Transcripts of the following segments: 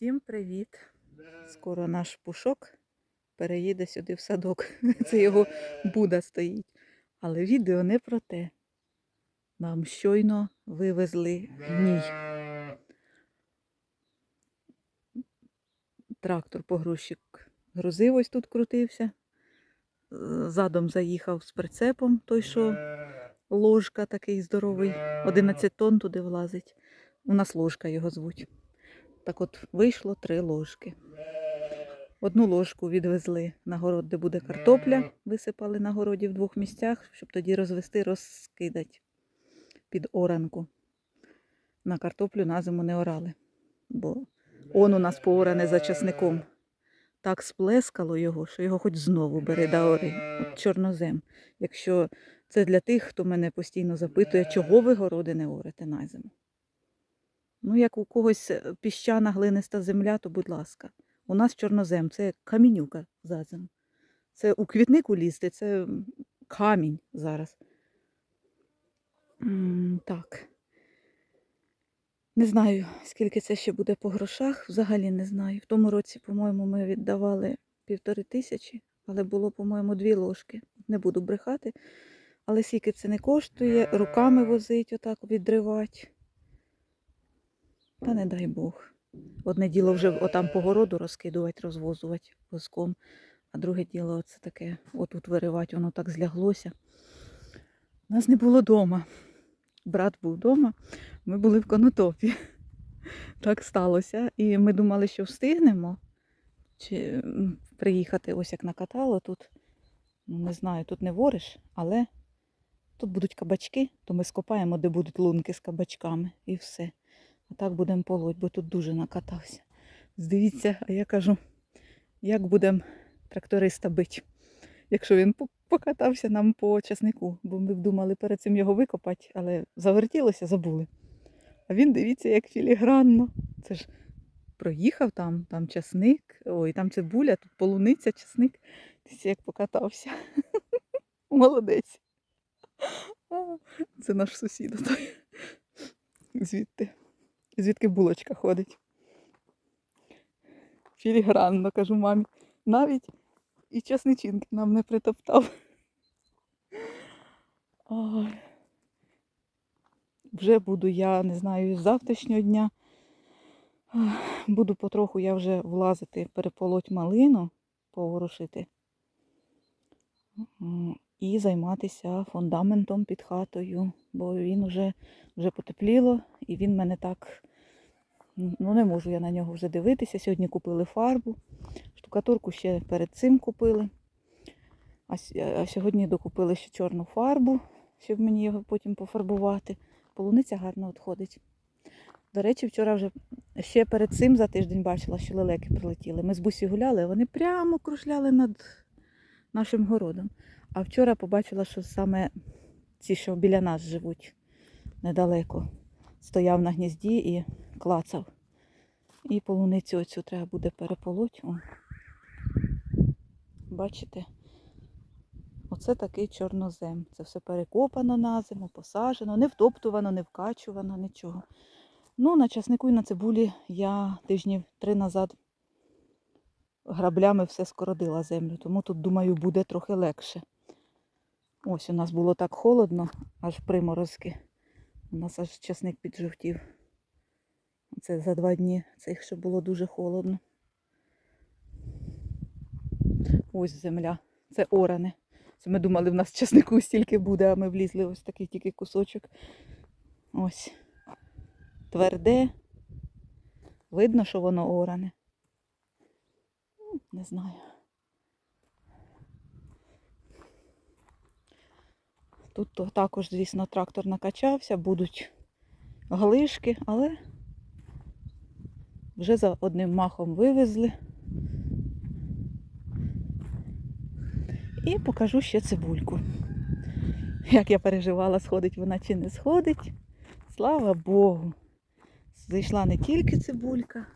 Всім привіт! Скоро наш пушок переїде сюди в садок. Це його Буда стоїть. Але відео не про те. Нам щойно вивезли гній. Трактор погрузчик грузив ось тут крутився. Задом заїхав з прицепом, той, що ложка такий здоровий, 11 тонн туди влазить. У нас ложка його звуть. Так от вийшло три ложки. Одну ложку відвезли на город, де буде картопля, висипали на городі в двох місцях, щоб тоді розвести, розкидати під оранку. На картоплю на зиму не орали, бо он у нас пооране за часником. Так сплескало його, що його хоч знову бери да ори. От чорнозем. Якщо це для тих, хто мене постійно запитує, чого ви городи не орете на зиму. Ну, як у когось е, піщана глиниста земля, то будь ласка. У нас чорнозем, це камінюка за. Це у квітнику лізти, це камінь зараз. Так. Не знаю, скільки це ще буде по грошах, взагалі не знаю. В тому році, по-моєму, ми віддавали півтори тисячі, але було, по-моєму, дві ложки. Не буду брехати. Але скільки це не коштує, руками возить, отак відривати. Та не дай Бог. Одне діло вже отам по городу розкидувати, розвозувати воском, а друге діло це таке, отут виривати, воно так зляглося. Нас не було вдома. Брат був вдома, ми були в конотопі. Так сталося. І ми думали, що встигнемо чи приїхати, ось як накатало тут. Ну, не знаю, тут не вориш, але тут будуть кабачки, то ми скопаємо, де будуть лунки з кабачками, і все. А так будемо полоть, бо тут дуже накатався. Здивіться, а я кажу, як будемо тракториста бити, якщо він покатався нам по часнику, бо ми думали перед цим його викопати, але завертілося, забули. А він дивіться, як філігранно. Це ж проїхав там, там часник, ой, там цибуля, тут полуниця, часник. Дивіться, як покатався. Молодець. Це наш сусід. Звідти. Звідки булочка ходить. Філігранно, кажу мамі. Навіть і часничинки нам не притоптав. Ой. Вже буду я, не знаю, з завтрашнього дня. Буду потроху я вже влазити, переполоть малину, поворушити. І займатися фундаментом під хатою, бо він вже, вже потепліло, і він мене так. Ну, не можу я на нього вже дивитися. Сьогодні купили фарбу, штукатурку ще перед цим купили. А, сьогодні докупили ще чорну фарбу, щоб мені його потім пофарбувати. Полуниця гарно відходить. До речі, вчора вже ще перед цим за тиждень бачила, що лелеки прилетіли. Ми з бусі гуляли, вони прямо кружляли над нашим городом. А вчора побачила, що саме ці, що біля нас живуть недалеко, стояв на гнізді і клацав. І полуницю оцю треба буде переполоть. О. Бачите? Оце такий чорнозем. Це все перекопано на зиму, посаджено, не втоптувано, не вкачувано, нічого. Ну, на часнику і на цибулі я тижнів три назад граблями все скородила землю, тому тут, думаю, буде трохи легше. Ось у нас було так холодно, аж приморозки. У нас аж часник піджовтів. Це за два дні, це якщо було дуже холодно. Ось земля. Це оране. Це ми думали, в нас часнику стільки буде, а ми влізли ось такий тільки кусочок. Ось. Тверде. Видно, що воно оране. Ну, Не знаю. Тут також, звісно, трактор накачався, будуть глишки, але вже за одним махом вивезли. І покажу ще цибульку. Як я переживала, сходить вона чи не сходить. Слава Богу. Зайшла не тільки цибулька,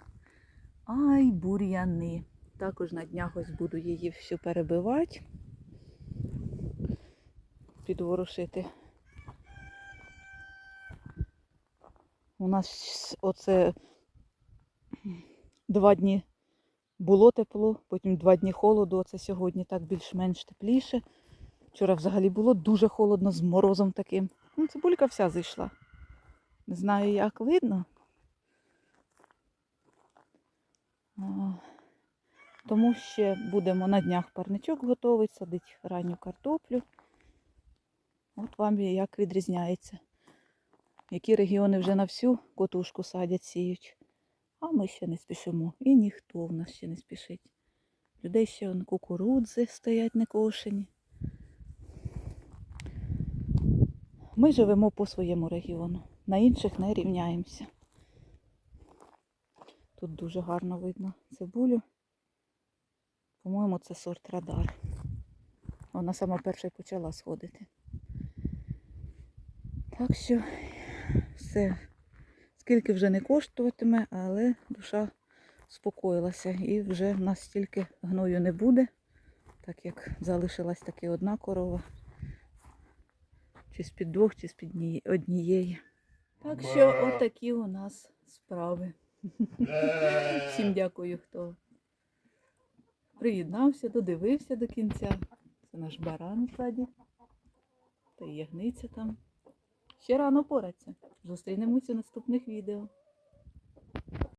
а й бур'яни. Також на днях ось буду її всю перебивати, підворушити. У нас оце два дні було тепло, потім два дні холоду. Оце сьогодні так більш-менш тепліше. Вчора взагалі було дуже холодно з морозом таким. Ну, цибулька вся зайшла. Не знаю, як видно. Тому ще будемо на днях парничок готовий, садити ранню картоплю. От вам як відрізняється. Які регіони вже на всю котушку садять, сіють. А ми ще не спішимо. І ніхто в нас ще не спішить. Людей ще он, кукурудзи стоять некошені. Ми живемо по своєму регіону. На інших не рівняємося. Тут дуже гарно видно цибулю. По-моєму, це сорт радар. Вона сама перша почала сходити. Так що все, скільки вже не коштуватиме, але душа спокоїлася. І вже в нас стільки гною не буде, так як залишилась таки одна корова. Чи з-під двох, чи з-під однієї. Так що отакі у нас справи. Всім дякую, хто приєднався, додивився до кінця. Це наш баран ззаді. Та ягниця там. Ще рано пораться. Зустрінемося в наступних відео.